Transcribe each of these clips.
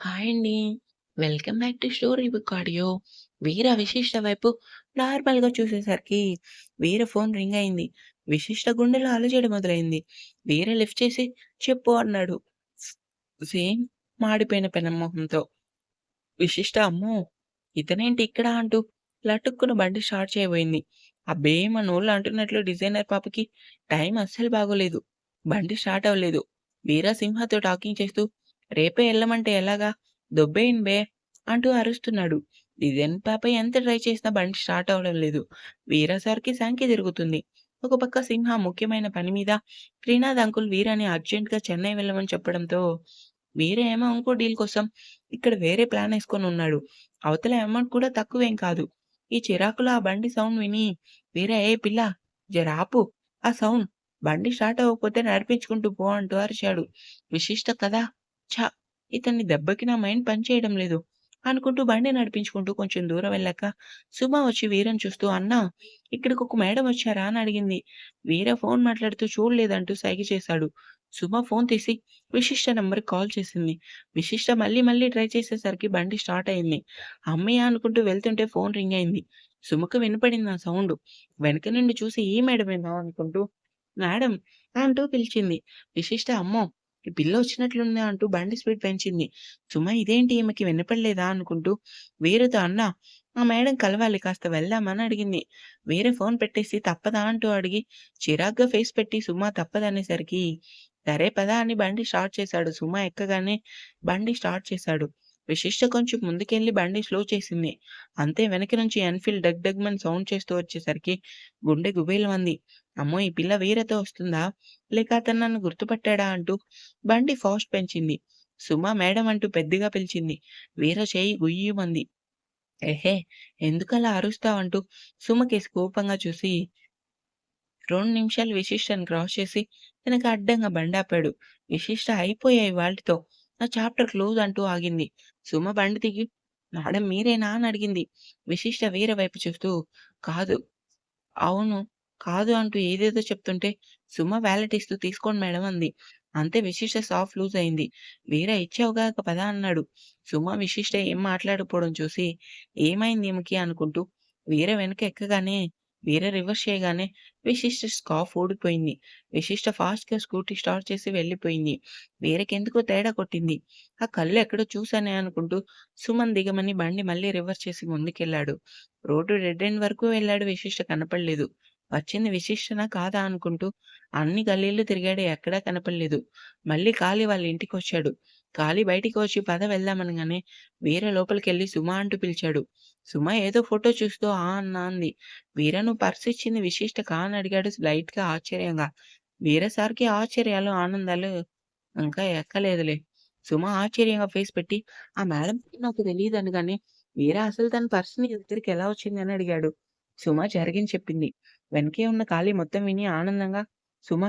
Hi అండి. Welcome back to story book audio. Veera Vishishta వైపు నార్మల్‌గా చూసేసరికి వీర ఫోన్ రింగ్ అయింది. విశిష్ట గుండెలో అలజడి మొదలైంది. వీర లిఫ్ట్ చేసి చెప్పు అన్నాడు. సేమ్ మాడిపోయిన పెనం మొహంతో. విశిష్ట అమ్మో! ఇతనేంటి ఇక్కడ అంటూ లటుక్కున బండి స్టార్ట్ చేయబోయింది. అబ్బే! మనోళ్ళు అంటున్నట్లు డిజైనర్ పాపకి టైం అస్సలు బాగోలేదు. బండి స్టార్ట్ అవ్వలేదు. వీర సింహతో టాకింగ్ చేస్తూ రేపే వెళ్ళమంటే ఎలాగా? దొబ్బేయిన్ బే! అంటూ అరుస్తున్నాడు. డిజైన్ పాప ఎంత ట్రై చేసినా బండి స్టార్ట్ అవ్వడం లేదు. వీరాసార్కి సంఖ్య తిరుగుతుంది. ఒక పక్క సింహ ముఖ్యమైన పని మీద శ్రీనాథ్ అంకుల్ వీరని అర్జెంట్‌గా చెన్నై వెళ్ళమని చెప్పడంతో వీరే ఏమో ఇంకో డీల్ కోసం ఇక్కడ వేరే ప్లాన్ వేసుకొని ఉన్నాడు అవతల అమౌంట్ కూడా తక్కువేం కాదు. ఈ చిరాకులో ఆ బండి సౌండ్ విని వీరే ఏ పిల్ల జరాపు ఆ సౌండ్. బండి స్టార్ట్ అవ్వకపోతే నడిపించుకుంటూ పో అంటూ అరిచాడు. విశిష్ట కదా! ఛా ఇతన్ని దెబ్బకి నా మైండ్ పనిచేయడం లేదు. అనుకుంటూ బండి నడిపించుకుంటూ కొంచెం దూరం వెళ్ళాక సుమ వచ్చి వీరని చూస్తూ అన్నా! ఇక్కడికి ఒక మేడం వచ్చారా? అని అడిగింది. వీర ఫోన్ మాట్లాడుతూ చూడలేదంటూ సైగ చేశాడు. సుమ ఫోన్ తీసి విశిష్ట నంబర్‌కి కాల్ చేసింది. విశిష్ట మళ్ళీ మళ్ళీ ట్రై చేసేసరికి బండి స్టార్ట్ అయింది. అమ్మయ్య అనుకుంటూ వెళ్తుంటే ఫోన్ రింగ్ అయింది. సుమకు వినపడింది ఆ సౌండ్ వెనక నుండి చూసి ఈ మేడమేనా అనుకుంటూ మేడం అంటూ పిలిచింది. విశిష్ట అమ్మో! ఈ పిల్ల వచ్చినట్లుంది అంటూ బండి స్పీడ్ పెంచింది. సుమ ఇదేంటి ఈమెకి వినపడలేదా అనుకుంటూ వేరుతో అన్నా! ఆ మేడం కలవాలి కాస్త వెళ్దామని అని అడిగింది. వేరే ఫోన్ పెట్టేసి తప్పదా? అంటూ అడిగి చిరాగ్గా ఫేస్ పెట్టి సుమ తప్పదనేసరికి సరే పదా అని బండి స్టార్ట్ చేశాడు. సుమ ఎక్కగానే బండి స్టార్ట్ చేశాడు. విశిష్ట కొంచెం ముందుకెళ్ళి బండి స్లో చేసింది. అంతే వెనక నుంచి ఎన్‌ఫీల్డ్ డగ్ డగ్మన్ సౌండ్ చేస్తూ వచ్చేసరికి గుండె గుబేలమంది. అమ్మో! ఈ పిల్ల వీరతో వస్తుందా? లేక అతను నన్ను గుర్తుపట్టాడా? అంటూ బండి ఫాస్ట్ పెంచింది. సుమ మేడం అంటూ పెద్దగా పిలిచింది. వీర చేయి గుయ్యమంది ఎహే! ఎందుకలా అరుస్తావంటూ సుమకేసి కోపంగా చూసి రెండు నిమిషాలు విశిష్టని క్రాస్ చేసి తనకి అడ్డంగా బండాపాడు. విశిష్ట అయిపోయాయి వాటితో నా చాప్టర్ క్లోజ్ అంటూ ఆగింది. సుమ బండి దిగి మేడం మీరేనా? అని అడిగింది. విశిష్ట వీర వైపు చూస్తూ కాదు. అవును. కాదు అంటూ ఏదేదో చెప్తుంటే సుమ వాలెట్ ఇస్తూ తీసుకోండి మేడం అంది. అంతే విశిష్ట సాఫ్ట్ లూజ్ అయింది. వీర ఇచ్చావుగా ఇక పద అన్నాడు. సుమ విశిష్ట ఏం మాట్లాడకపోవడం చూసి ఏమైంది ఈమెకి అనుకుంటూ వీర వెనక ఎక్కగానే వీర రివర్స్ చేయగానే విశిష్ట స్కాఫ్ ఊడిపోయింది. విశిష్ట ఫాస్ట్‌గా స్కూటీ స్టార్ట్ చేసి వెళ్ళిపోయింది. వీరకెందుకో తేడా కొట్టింది. ఆ కళ్ళు ఎక్కడో చూసానే అనుకుంటూ సుమన్ దిగమని బండి మళ్ళీ రివర్స్ చేసి ముందుకెళ్ళాడు. రోడ్డు డెడ్ ఎండ్ వరకు వెళ్ళాడు విశిష్ట కనపడలేదు. వచ్చింది విశిష్టన కాదా అనుకుంటూ అన్ని గల్లీలు తిరిగాడు ఎక్కడా కనపడలేదు. మళ్ళీ కాళీ వాళ్ళ ఇంటికి వచ్చాడు కాళీ బయటికి వచ్చి పద వెళ్దామనగానే వీర లోపలికెళ్ళి సుమ అంటూ పిలిచాడు. సుమ ఏదో ఫోటో చూస్తూ ఆ అన్నా అంది. వీరను పర్స్ ఇచ్చింది విశిష్టకా? అని అడిగాడు లైట్‌గా ఆశ్చర్యంగా. వీర సార్‌కి ఆశ్చర్యాలు, ఆనందాలు ఇంకా ఎక్కలేదులే. సుమ ఆశ్చర్యంగా ఫేస్ పెట్టి ఆ మేడం నాకు తెలియదు అనగానే వీర అసలు తన పర్స్ దగ్గరికి ఎలా వచ్చింది? అని అడిగాడు. సుమ జరిగింది చెప్పింది. వెనకే ఉన్న ఖాళీ మొత్తం విని ఆనందంగా సుమ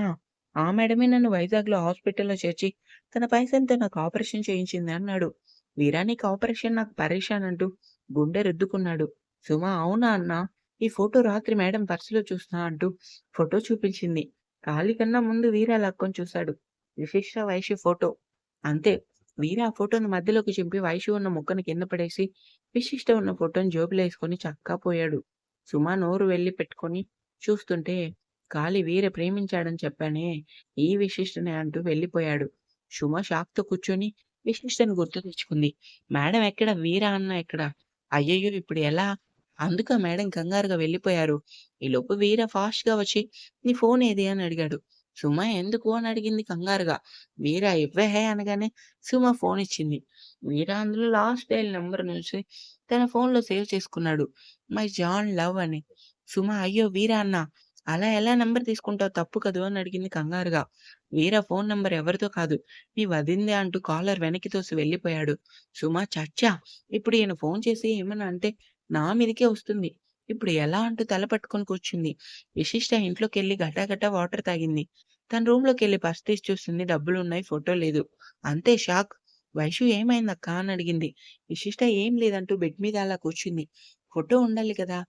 ఆ మేడమే నన్ను వైజాగ్‌లో హాస్పిటల్‌లో చేర్చి తన పైసంతో నాకు ఆపరేషన్ చేయించింది అన్నాడు. వీరానికి ఆపరేషన్ నాకు పరేషాన్ అంటూ గుండె రుద్దుకున్నాడు. సుమ అవునా అన్నా! ఈ ఫోటో రాత్రి మేడం పర్సులో చూస్తా అంటూ ఫోటో చూపించింది. కాళీ కన్నా ముందు వీరా లక్కొని చూశాడు. విశిష్ట, వైశ్య ఫోటో. అంతే వీర ఆ ఫోటోని మధ్యలోకి చింపి వైశ్య ఉన్న మొక్కను కింద పడేసి విశిష్ట ఉన్న ఫోటోని జేబులో వేసుకొని చక్కా పోయాడు. సుమ నోరు వెళ్ళి పెట్టుకొని చూస్తుంటే కాలి వీర ప్రేమించాడని చెప్పానే ఈ విశిష్టనే అంటూ వెళ్ళిపోయాడు. సుమ షాక్‌తో కూర్చొని విశిష్టని గుర్తు తెచ్చుకుంది. మేడం ఎక్కడ? వీర అన్న ఎక్కడ? అయ్యయ్యో! ఇప్పుడు ఎలా? అందుక మేడం కంగారుగా వెళ్ళిపోయారు. ఈలోపు వీర ఫాస్ట్‌గా వచ్చి నీ ఫోన్ ఏది? అని అడిగాడు. సుమ ఎందుకు? అని అడిగింది కంగారుగా. వీర ఇవ్వహే అనగానే సుమ ఫోన్ ఇచ్చింది. వీర అందులో లాస్ట్ డైల్ నెంబర్ నుంచి తన ఫోన్‌లో సేవ్ చేసుకున్నాడు. మై జాన్ లవ్ అని. సుమ అయ్యో! వీరా అన్న అలా ఎలా నంబర్ తీసుకుంటావు తప్పు కదూ! అని అడిగింది కంగారుగా. వీరా ఫోన్ నంబర్ ఎవరితో కాదు. నీ వదిందే అంటూ కాలర్ వెనక్కి తోసి వెళ్ళిపోయాడు. సుమ చచ్చా! ఇప్పుడు ఈయన ఫోన్ చేసి ఏమన్నా అంటే నా మీదకే వస్తుంది. ఇప్పుడు ఎలా అంటూ తల పట్టుకొని కూర్చుంది. విశిష్ట ఇంట్లోకెళ్ళి గటాగటా వాటర్ తాగింది. తన రూమ్‌లోకెళ్ళి పర్స్ తీసి చూస్తుంది డబ్బులు ఉన్నాయి ఫోటో లేదు. అంతే షాక్. వైషు ఏమైందక్కా? అని అడిగింది. విశిష్ట ఏం లేదంటూ బెడ్ మీద అలా కూర్చుంది. ఫోటో ఉండాలి కదా!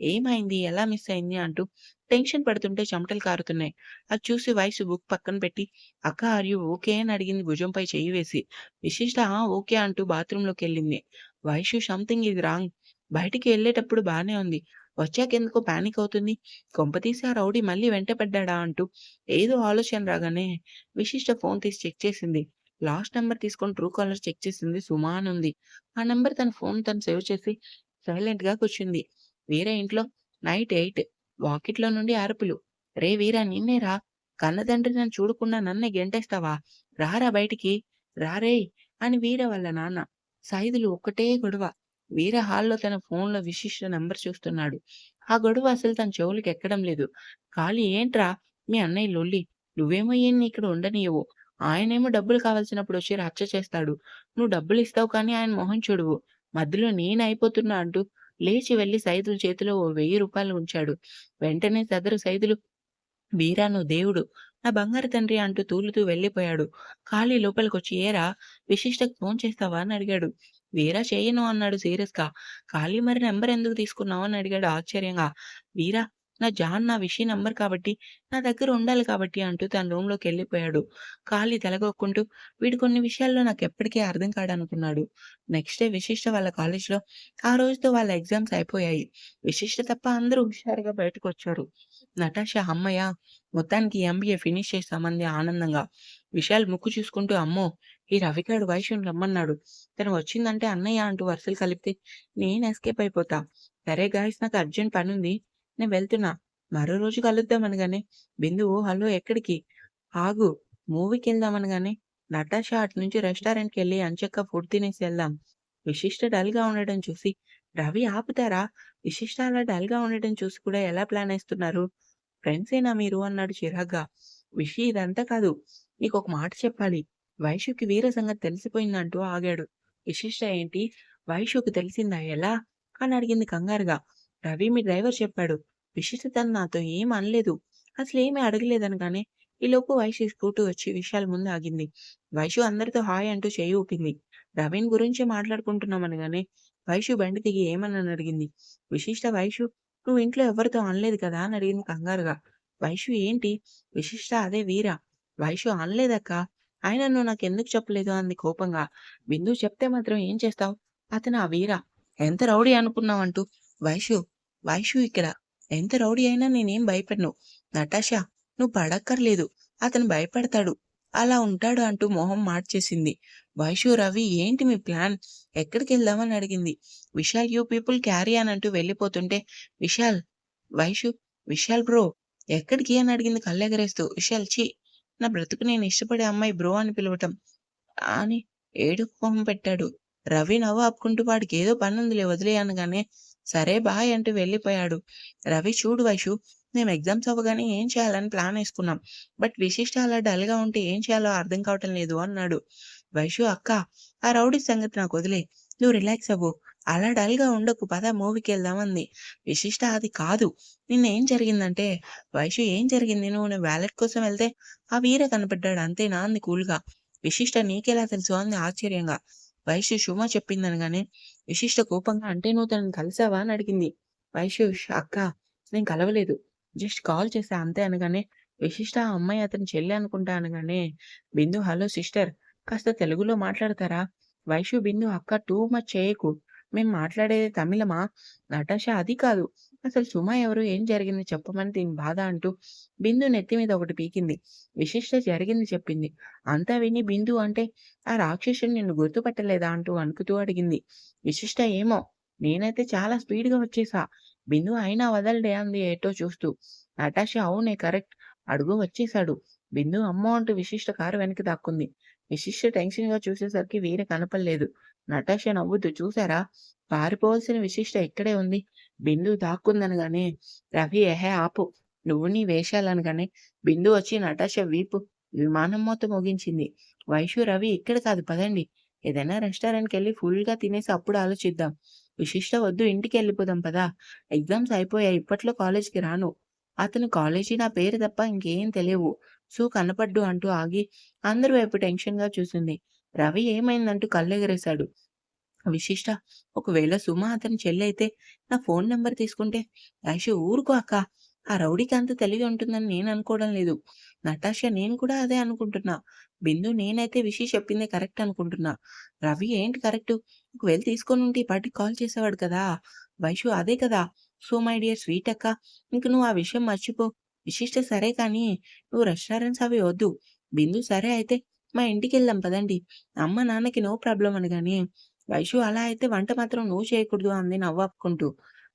ఏమైంది? ఎలా మిస్ అయింది? అంటూ టెన్షన్ పడుతుంటే చెమటలు కారుతున్నాయి. అది చూసి వయసు బుక్ పక్కన పెట్టి, "అక్క ఆర్ యూ ఓకే?" అని అడిగింది భుజంపై చేయి వేసి. విశిష్ట ఆ! ఓకే అంటూ బాత్రూంలోకి వెళ్ళింది వయసు సంథింగ్ ఇది రాంగ్. బయటికి వెళ్ళేటప్పుడు బానే ఉంది. వచ్చాకెందుకో పానిక్ అవుతుంది. కొంపతీసి ఆ రౌడీ మళ్ళీ వెంట పడ్డాడా? అంటూ ఏదో ఆలోచన రాగానే విశిష్ట ఫోన్ తీసి చెక్ చేసింది. లాస్ట్ నెంబర్ తీసుకొని ట్రూ కాలర్ చెక్ చేసింది. సుమా ఉంది ఆ నెంబర్ తన ఫోన్ తను సేవ్ చేసి సైలెంట్గా కూర్చుంది. వీర ఇంట్లో నైట్ 8 వాకిట్లో నుండి అరుపులు. రే వీరా నిన్నేరా! కన్నతండ్రి నన్ను చూడకుండా నన్నే గెంటేస్తావా? రారా బయటికి. రారేయ్" అని వీర వాళ్ళ నాన్న. సైదులు ఒక్కటే గొడవ. వీర హాల్‌లో తన ఫోన్‌లో విశిష్ట నంబర్ చూస్తున్నాడు. ఆ గొడవ అసలు తన చెవులకి ఎక్కడం లేదు. ఖాళీ ఏంట్రా మీ అన్నయ్య లొల్లి. నువ్వేమో ఈయన్ని ఇక్కడ ఉండనియవు ఆయనేమో డబ్బులు కావాల్సినప్పుడు వచ్చి రచ్చ చేస్తాడు. నువ్వు డబ్బులు ఇస్తావు కానీ ఆయన మొహం చూడవు. మధ్యలో నేనయిపోతున్నా అంటూ లేచి వెళ్ళి సైదుల చేతిలో ఓ వెయ్యి రూపాయలు ఉంచాడు. వెంటనే సదరు సైదులు వీరా నువ్వు దేవుడు. నా బంగారు తండ్రి అంటూ తూలుతూ వెళ్ళిపోయాడు. ఖాళీ లోపలికొచ్చి ఏరా విశిష్టకు ఫోన్ చేస్తావా? అని అడిగాడు. వీరా చేయను అన్నాడు సీరియస్‌గా. ఖాళీ మరి నెంబర్ ఎందుకు తీసుకున్నావు? అని అడిగాడు ఆశ్చర్యంగా. వీరా నా జాన్ నా విషయ నంబర్ కాబట్టి నా దగ్గర ఉండాలి కాబట్టి అంటూ తన రూమ్‌లోకెళ్ళిపోయాడు. ఖాళీ తలగొక్కుంటూ వీడు కొన్ని విషయాల్లో నాకు ఎప్పటికీ అర్థం కాడనుకున్నాడు. నెక్స్ట్ డే విశిష్ట వాళ్ళ కాలేజ్‌లో ఆ రోజుతో వాళ్ళ ఎగ్జామ్స్ అయిపోయాయి. విశిష్ట తప్ప అందరూ హుషారుగా బయటకొచ్చారు. నటాషా అమ్మయ్య మొత్తానికి ఎంబీఏ ఫినిష్ చేస్తామంది ఆనందంగా. విశాల్ ముక్కు చూసుకుంటూ అమ్మో! ఈ రవికాడు వైశ్యం రమ్మన్నాడు. తను వచ్చిందంటే అన్నయ్య అంటూ వరుసలు కలిపితే నేను ఎస్కేప్ అయిపోతా. సరే గాయ్స్ నాకు అర్జెంట్ పని ఉంది నేను వెళ్తున్నా. మరో రోజు కలుద్దాం అనగానే బిందు హలో ఎక్కడికి? ఆగు మూవీకెళ్దాం అనగానే నటాషా అటు నుంచి రెస్టారెంట్కి వెళ్ళి అంచక్క ఫుడ్ తినేసి వెళ్దాం విశిష్ట డల్‌గా ఉండడం చూసి రవి ఆపుతారా? విశిష్ట అలా డల్‌గా ఉండడం చూసి కూడా ఎలా ప్లాన్ వేస్తున్నారు ఫ్రెండ్సేనా మీరు? అన్నాడు చిరాగ్గా. విషి ఇదంతా కాదు. నీకు ఒక మాట చెప్పాలి. వైషుకి వీర సంగతి తెలిసిపోయిందంటూ ఆగాడు. విశిష్ట ఏంటి? వైషుకి తెలిసిందా? ఎలా? అని అడిగింది కంగారుగా. రవి మీ డ్రైవర్ చెప్పాడు. విశిష్ట తను నాతో ఏం అనలేదు. అసలు అసలేమీ అడగలేదనగానే ఈలోపు వైషు స్కూటీ వచ్చి విశాల్ ముందు ఆగింది. వైశు అందరితో హాయ్ అంటూ చేయి ఊపింది. రవిని గురించే మాట్లాడుకుంటున్నాం అనగానే వైషు బండి దిగి ఏమనని అడిగింది. విశిష్ట వైషు నువ్వు ఇంట్లో ఎవరితో అనలేదు కదా? అని అడిగింది కంగారుగా. వైషు ఏంటి? విశిష్ట అదే వీర. వైషు అనలేదక్కా. ఆయన నువ్వు నాకెందుకు చెప్పలేదు? అంది కోపంగా. బిందు చెప్తే మాత్రం ఏం చేస్తావు? అతను ఆ వీర. ఎంత రౌడీ అనుకున్నావంటూ వైషు వైషు ఇక్కడ. ఎంత రౌడీ అయినా నేనేం భయపడను. నటాషా నువ్వు పడక్కర్లేదు. అతను భయపడతాడు. అలా ఉంటాడు అంటూ మొహం మార్చేసింది. వైషు రవి ఏంటి మీ ప్లాన్? ఎక్కడికి వెళ్దామని అడిగింది. విశాల్ యూ పీపుల్ క్యారీ అని అంటూ వెళ్ళిపోతుంటే విశాల్ వైషు విశాల్ బ్రో ఎక్కడికి అని అడిగింది కళ్ళెగరేస్తూ. విశాల్ చి నా బ్రతుకు నేను ఇష్టపడే అమ్మాయి బ్రో అని పిలవటం అని ఏడుపు మొహం పెట్టాడు. రవి నవ్వు ఆపుకుంటూ వాడికేదో పనుందిలే వదిలే అనగానే సరే బాయ్ అంటూ వెళ్ళిపోయాడు. రవి చూడు వైషు మేము ఎగ్జామ్స్ అవ్వగానే ఏం చేయాలని ప్లాన్ వేసుకున్నాం బట్ విశిష్ట అలా డల్‌గా ఉంటే ఏం చేయాలో అర్థం కావటం లేదు అన్నాడు. వైషు అక్క ఆ రౌడీ సంగతి నాకు వదిలే నువ్వు రిలాక్స్ అవ్వు. అలా డల్‌గా ఉండకు పద మూవీకి వెళ్దామంది విశిష్ట అది కాదు. నిన్న ఏం జరిగిందంటే వైషు ఏం జరిగింది? నువ్వు నీ వాలెట్ కోసం వెళ్తే ఆ వీర కనపడ్డాడు అంతేనా? అంది కూల్‌గా. విశిష్ట నీకెలా తెలుసు? అంది ఆశ్చర్యంగా. వైషు సుమ చెప్పిందనగానే విశిష్ట కోపంగా అంటే నువ్వు తనని కలిసావా? అని అడిగింది. వైషు అక్కా నేను కలవలేదు. జస్ట్ కాల్ చేశా అంతే అనగానే విశిష్ట ఆ అమ్మాయి అతని చెల్లి అనుకుంటా అనగానే బిందు హలో సిస్టర్ కాస్త తెలుగులో మాట్లాడతారా? వైషు బిందు అక్క టూ మచ్ చేయకు. మేం మాట్లాడేది తమిళమా? నటాషా అది కాదు. అసలు సుమా ఎవరు? ఏం జరిగింది చెప్పమని దీని బాధ అంటూ బిందు నెత్తి మీద ఒకటి పీకింది. విశిష్ట జరిగింది చెప్పింది. అంతా విని బిందు అంటే ఆ రాక్షసుని నిన్ను గుర్తుపట్టలేదా? అంటూ వణుకుతూ అడిగింది. విశిష్ట ఏమో నేనైతే చాలా స్పీడ్‌గా వచ్చేసా. బిందు అయినా వదలడే అంది ఏటో చూస్తూ. నటాషా అవునే కరెక్ట్. అడుగు వచ్చేసాడు. బిందు అమ్మ అంటూ విశిష్ట కారు వెనక్కి దాక్కుంది. విశిష్ట టెన్షన్గా చూసేసరికి వీర కనపడలేదు. నటాష నవ్వుతూ చూసారా? పారిపోవాల్సిన విశిష్ట ఇక్కడే ఉంది. బిందు దాక్కుందనగానే రవి ఎహే ఆపు. నువ్వు నీ వేషాలనగానే బిందు వచ్చి నటాష వీపు విమానం మొత్తం ముగించింది వైషు రవి ఇక్కడ కాదు పదండి. ఏదైనా రెస్టారెంట్‌కెళ్ళి ఫుల్‌గా తినేసి అప్పుడు ఆలోచిద్దాం. విశిష్ట వద్దు ఇంటికి వెళ్ళిపోదాం పదా ఎగ్జామ్స్ అయిపోయాయి. ఇప్పట్లో కాలేజ్‌కి రాను. అతను కాలేజీ నా పేరు తప్ప ఇంకేం తెలియవు. సో కనపడ్డు అంటూ ఆగి అందరి వైపు టెన్షన్‌గా చూసింది. రవి ఏమైందంటూ కళ్ళెగరేశాడు. విశిష్ట ఒకవేళ సుమ అతని చెల్లయితే నా ఫోన్ నెంబర్ తీసుకుంటే ఐషు ఊరుకో అక్క. ఆ రౌడీకి అంత తెలివి ఉంటుందని నేను అనుకోవడం లేదు. నటాషా నేను కూడా అదే అనుకుంటున్నా. బిందు నేనైతే విషయం చెప్పిందే కరెక్ట్ అనుకుంటున్నా. రవి ఏంటి కరెక్ట్? ఒకవేళ తీసుకొని ఉంటే ఈ కాల్ చేసేవాడు కదా. వైషు అదే కదా. సో మై డియర్ స్వీట్ అక్క ఇంక నువ్వు ఆ విషయం మర్చిపో. విశిష్ట సరే కానీ నువ్వు రెస్టారెంట్స్ అవి వద్దు. బిందు సరే అయితే మా ఇంటికి వెళ్దాం పదండి. అమ్మ నాన్నకి నో ప్రాబ్లం అనగాని వైషు అలా అయితే వంట మాత్రం నువ్వు చేయకూడదు అంది నవ్వాపుకుంటూ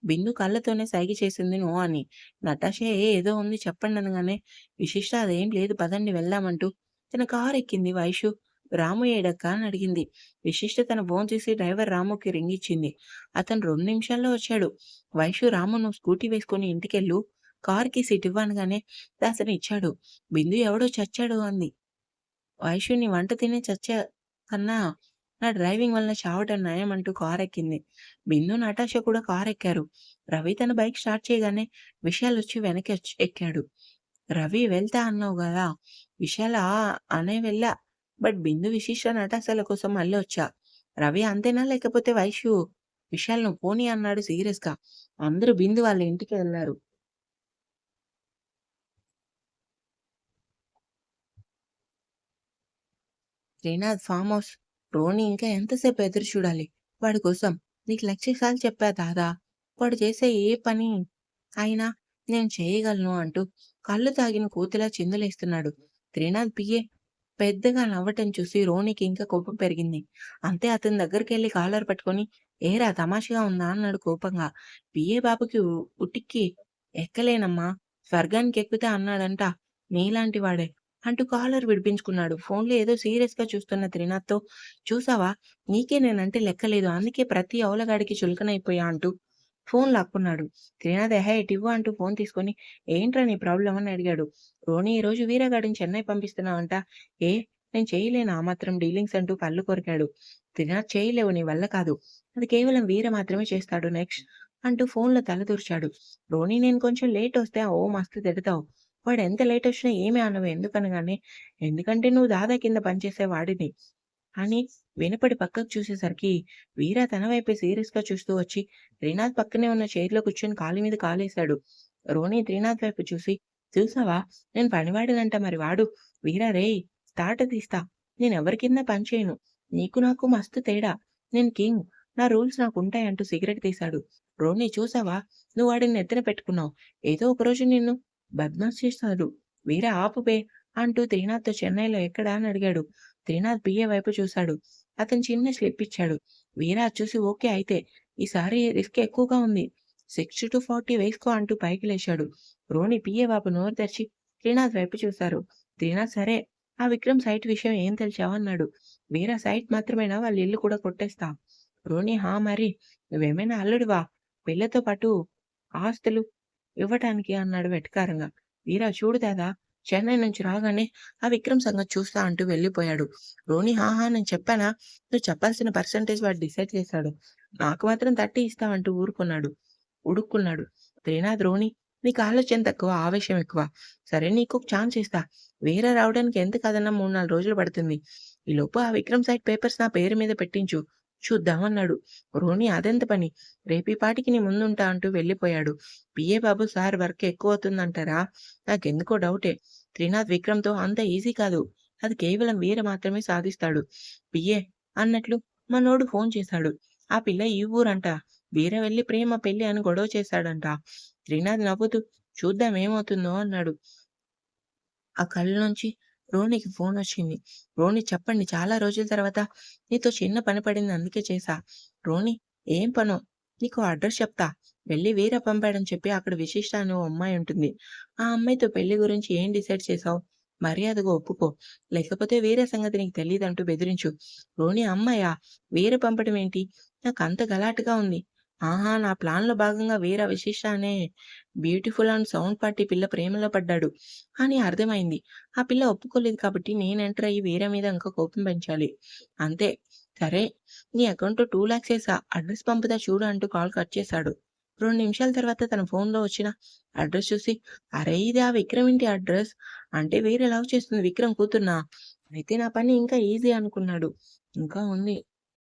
బిందు కళ్ళతోనే సైగ చేసింది నో అని. నటాషే ఏదో ఉంది చెప్పండి అనగానే విశిష్ట అదేం లేదు పదండి వెళ్దామంటూ తన కారు ఎక్కింది వైషు. రాము ఏడక్క అని అడిగింది. విశిష్ట తన ఫోన్ చేసి డ్రైవర్ రాముకి రింగ్ ఇచ్చింది. అతను రెండు నిమిషాల్లో వచ్చాడు. వైషు రాము నువ్వు స్కూటీ వేసుకుని ఇంటికెళ్ళు. కార్కి సీట్ ఇవ్వనగానే దాసరి ఇచ్చాడు. బిందు ఎవడో చచ్చాడు అంది. వైశ్యుని వంట తిని చచ్చా కన్నా నా డ్రైవింగ్ వల్ల చావటం నయం అంటూ కార్ ఎక్కింది బిందు నటాష కూడా కార్ ఎక్కారు రవి తన బైక్ స్టార్ట్ చేయగానే విశాల్ వచ్చి వెనక్కి ఎక్కాడు. రవి వెళ్తా అన్నావు కదా! విశాల అనే వెళ్ళా. బట్ బిందు విశిష్ట నటాశాల కోసం మళ్ళీ వచ్చా. రవి అంతేనా లేకపోతే వైషు విశాల్ను పోనీ అన్నాడు సీరియస్గా. అందరూ బిందు వాళ్ళ ఇంటికి వెళ్ళారు. శ్రీనాథ్ ఫామ్ హౌస్ రోని ఇంకా ఎంతసేపు ఎదురు చూడాలి? వాడి కోసం నీకు లక్షసార్లు చెప్పా దాదా వాడు చేసే ఏ పని అయినా నేను చేయగలను అంటూ కళ్ళు తాగిన కూతులా చిందులేస్తున్నాడు. త్రినాథ్ పిఏ పెద్దగా నవ్వటం చూసి రోనికి ఇంకా కోపం పెరిగింది. అంతే అతని దగ్గరికి వెళ్ళి కాలర్ పట్టుకొని ఏరా తమాషగా ఉందా? అన్నాడు కోపంగా. పిఏ బాబుకి ఉటిక్కి ఎక్కలేనమ్మా. స్వర్గానికి ఎక్కితే అన్నాడంట. నీలాంటి వాడే. అంటూ కాలర్ విడిపించుకున్నాడు. ఫోన్లో ఏదో సీరియస్గా చూస్తున్న త్రినాథ్తో చూసావా? నీకే నేనంటే లెక్కలేదు అందుకే ప్రతి అవలగాడికి చులకనైపోయా అంటూ ఫోన్ లాక్కున్నాడు. త్రినాథ్ ఎహే ఇవ్వు అంటూ ఫోన్ తీసుకొని ఏంట్రా నీ ప్రాబ్లం అని అడిగాడు. రోని ఈ రోజు వీరగాడిని చెన్నై పంపిస్తున్నావంట. ఏ? నేను చేయలేను. ఆ మాత్రం డీలింగ్స్ అంటూ పళ్ళు కొరికాడు. త్రినాథ్ చేయలేవు. నీ వల్ల కాదు. అది కేవలం వీర మాత్రమే చేస్తాడు. నెక్స్ట్ అంటూ ఫోన్లో తలదూర్చాడు రోని నేను కొంచెం లేట్ వస్తే ఓ మస్తు తిడతావు. వాడు ఎంత లేట్ వచ్చినా ఏమీ అనవు. ఎందుకనగానే ఎందుకంటే నువ్వు దాదా కింద పనిచేసే వాడిని అని వినపడి పక్కకు చూసేసరికి వీరా తన వైపే సీరియస్గా చూస్తూ వచ్చి త్రినాథ్ పక్కనే ఉన్న చైర్లో కూర్చొని కాలు మీద కాలేశాడు. రోని త్రినాథ్ వైపు చూసి చూసావా? నేను పనివాడినంట మరి వాడు. వీరా రే తాట తీస్తా. నేను ఎవరి కింద పనిచేయను నీకు నాకు మస్తు తేడా. నేను కింగ్. నా రూల్స్ నాకు ఉంటాయంటూ సిగరెట్ తీశాడు. రోని చూసావా? నువ్వు వాడిని నెత్తిన పెట్టుకున్నావు. ఏదో ఒక రోజు నిన్ను బద్మాష్ చేస్తాడు. వీరా ఆపుబే అంటూ త్రినాథ్తో చెన్నైలో ఎక్కడా అని అడిగాడు. త్రినాథ్ పిఏ వైపు చూశాడు. అతను చిన్న స్లిప్ ఇచ్చాడు. వీరా చూసి ఓకే అయితే. ఈసారి రిస్క్ ఎక్కువగా ఉంది. సిక్స్టీ టు ఫార్టీ వేసుకో అంటూ పైకి లేచాడు. రోని పిఏ బాబు నోరు తెరిచి త్రినాథ్ వైపు చూశారు. త్రినాథ్ సరే. ఆ విక్రమ్ సైట్ విషయం ఏం తెలిసావన్నాడు వీరా సైట్ మాత్రమేనా? వాళ్ళ ఇల్లు కూడా కొట్టేస్తా. రోని హా మరి. నువ్వేమైనా అల్లుడివా? పిల్లతో పాటు ఆస్తులు ఇవ్వటానికి అన్నాడు వెటకారంగా. వీరా చూడు దాదా చెన్నై నుంచి రాగానే ఆ విక్రమ్ సంగతి చూస్తా అంటూ వెళ్ళిపోయాడు. రోని హాహా నేను చెప్పానా? నువ్వు చెప్పాల్సిన పర్సంటేజ్ వాడు డిసైడ్ చేశాడు. నాకు మాత్రం థర్టీ ఇస్తావంటూ ఊరుకున్నాడు. ఉడుక్కున్నాడు. త్రినాథ్ రోని నీకు ఆలోచన తక్కువ ఆవేశం ఎక్కువ. సరే నీకు ఒక ఛాన్స్ ఇస్తా. వేరే రావడానికి ఎంత కదన్నా మూడు నాలుగు రోజులు పడుతుంది. ఈ లోపు ఆ విక్రమ్ సైట్ పేపర్స్ నా పేరు మీద పెట్టించు. చూద్దామన్నాడు రోని అదెంత పని? రేపీ పాటికి నీ ముందుంటా అంటూ వెళ్ళిపోయాడు. పిఏ బాబు సార్ వర్క్ ఎక్కువ అవుతుందంటారా నాకెందుకో డౌటే. త్రినాథ్ విక్రమ్తో అంత ఈజీ కాదు. అది కేవలం వీర మాత్రమే సాధిస్తాడు. పిఏ అన్నట్లు మనోడు ఫోన్ చేశాడు. ఆ పిల్ల ఈ ఊరంట. వీర వెళ్ళి ప్రేమ పెళ్ళి అని గొడవ చేశాడంట. త్రినాథ్ నవ్వుతూ చూద్దాం ఏమవుతుందో అన్నాడు. ఆ కళ్ళ నుంచి రోనికి ఫోన్ వచ్చింది. రోని చెప్పండి చాలా రోజుల తర్వాత నీతో చిన్న పని పడింది అందుకే చేశా. రోని ఏం పను? నీకు అడ్రస్ చెప్తా. వెళ్ళి వీర పంపాడని చెప్పి అక్కడ విశిష్ట అనే ఓ అమ్మాయి ఉంటుంది. ఆ అమ్మాయితో పెళ్ళి గురించి ఏం డిసైడ్ చేసావు మర్యాదగా ఒప్పుకో. లేకపోతే వేరే సంగతి నీకు తెలియదంటూ బెదిరించు. రోని అమ్మాయా? వీర పంపడం ఏంటి? నాకు అంత గలాటుగా ఉంది. ఆహా! నా ప్లాన్లో భాగంగా వీర విశిష్ట అనే బ్యూటిఫుల్ అండ్ సౌండ్ పార్టీ పిల్ల ప్రేమలో పడ్డాడు. అని అర్థమైంది. ఆ పిల్ల ఒప్పుకోలేదు కాబట్టి నేను ఎంటర్ అయ్యి వీర మీద ఇంకా కోపం పెంచాలి. అంతే. సరే. నీ అకౌంట్ టూ ల్యాక్స్ వేసా. అడ్రస్ పంపుతా చూడు అంటూ కాల్ కట్ చేశాడు. రెండు నిమిషాల తర్వాత తన ఫోన్లో వచ్చిన అడ్రస్ చూసి అరే ఇది ఆ విక్రమ్ ఇంటి అడ్రస్? అంటే వేరే లవ్ చేస్తుంది విక్రమ్ కూతున్నా అయితే నా పని ఇంకా ఈజీ అనుకున్నాడు. ఇంకా ఉంది.